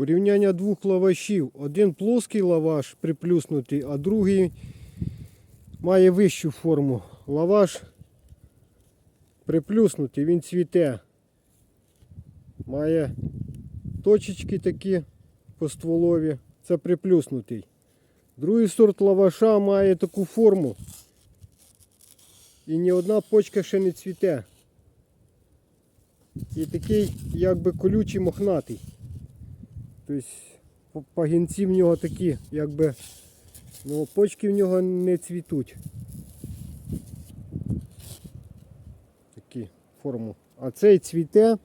Порівняння двох лавашів. Один плоский лаваш приплюснутий, а другий має вищу форму. Лаваш приплюснутий, він цвіте. Має точечки такі по стволові. Це приплюснутий. Другий сорт лаваша має таку форму. І ні одна почка ще не цвіте. І такий якби колючий мохнатий. Тобто пагінці в нього такі, якби ну, почки в нього не цвітуть. Такі форму. А цей цвіте,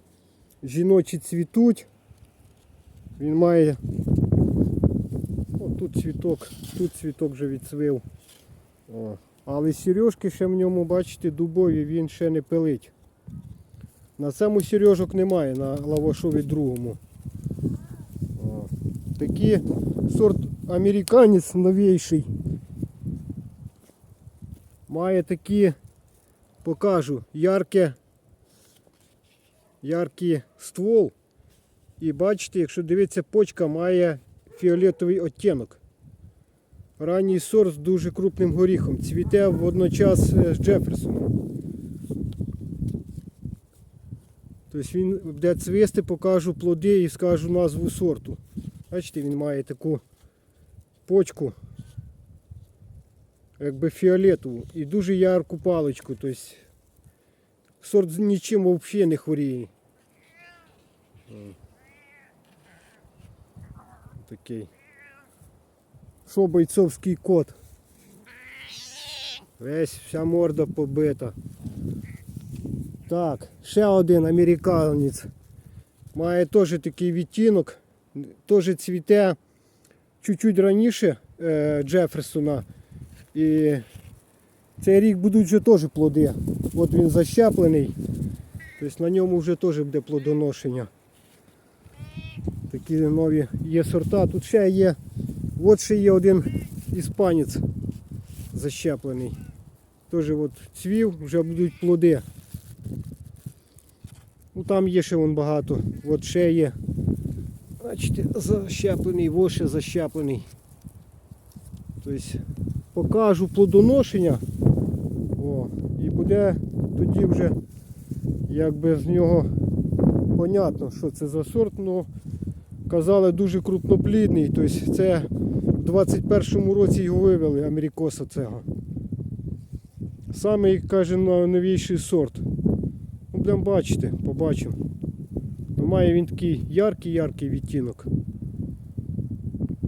жіночі цвітуть. Він має. О, тут цвіток, тут цвіток вже відцвив. О. Але сережки ще в ньому, бачите, дубові, він ще не пилить. На цьому сережок немає, на лавашові другому. О. Такий сорт американець новіший. Має такі, покажу, ярке, яркий ствол. І бачите, якщо дивитися, почка має фіолетовий оттінок. Ранній сорт з дуже крупним горіхом. Цвіте водночас е, з Джеферсоном. Тобто він буде цвісти, покажу плоди і скажу назву сорту. Бачите, він має таку почку, якби фіолетову і дуже ярку паличку. Тобто сорт нічим взагалі не хворіє. Такий. Що бойцовський кот? Весь вся морда побита. Так, ще один американець. Має теж такий відтінок. Теж цвіте чуть-чуть раніше е, Джеферсона. І цей рік будуть вже теж плоди. От він защеплений. Тобто на ньому вже теж буде плодоношення. Такі нові є сорта. Тут ще є. От ще є один іспанець защеплений. Теж от цвів, вже будуть плоди. Ну там є ще вон багато. От ще є. Бачите, защеплений, ще защеплений. Тобто покажу плодоношення. О, і буде тоді вже якби з нього понятно, що це за сорт. Ну, казали дуже крупноплідний. Тобто це в 21-му році його вивели, Америкоса цього. Самий, каже, новіший сорт. Ну, будемо бачити, побачимо. Має він такий яркий-яркий відтінок.